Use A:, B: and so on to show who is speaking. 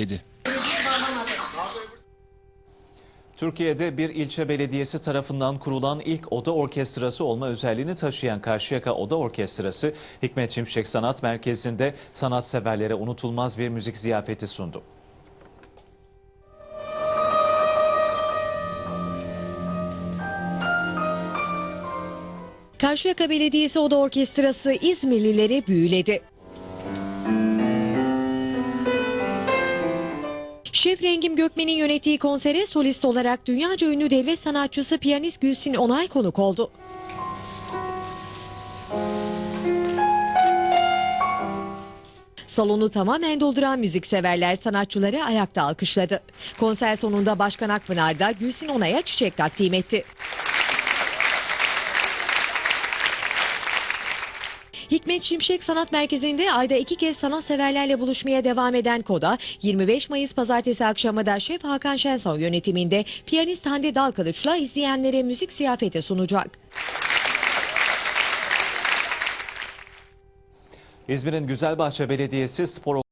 A: dedi.
B: Türkiye'de bir ilçe belediyesi tarafından kurulan ilk oda orkestrası olma özelliğini taşıyan Karşıyaka Oda Orkestrası, Hikmet Şimşek Sanat Merkezi'nde sanatseverlere unutulmaz bir müzik ziyafeti sundu.
C: Karşıyaka Belediyesi Oda Orkestrası İzmirlileri büyüledi. Şef Rengim Gökmen'in yönettiği konsere solist olarak dünyaca ünlü devlet sanatçısı piyanist Gülsin Onay konuk oldu. Salonu tamamen dolduran müzikseverler sanatçıları ayakta alkışladı. Konser sonunda Başkan Akpınar da Gülsin Onay'a çiçek takdim etti. Hikmet Şimşek Sanat Merkezi'nde ayda iki kez sanatseverlerle buluşmaya devam eden KODA, 25 Mayıs pazartesi akşamı da Şef Hakan Şenson yönetiminde piyanist Hande Dalkılıç'la izleyenlere müzik ziyafeti sunacak.
B: İzmir'in Güzelbahçe Belediyesi spor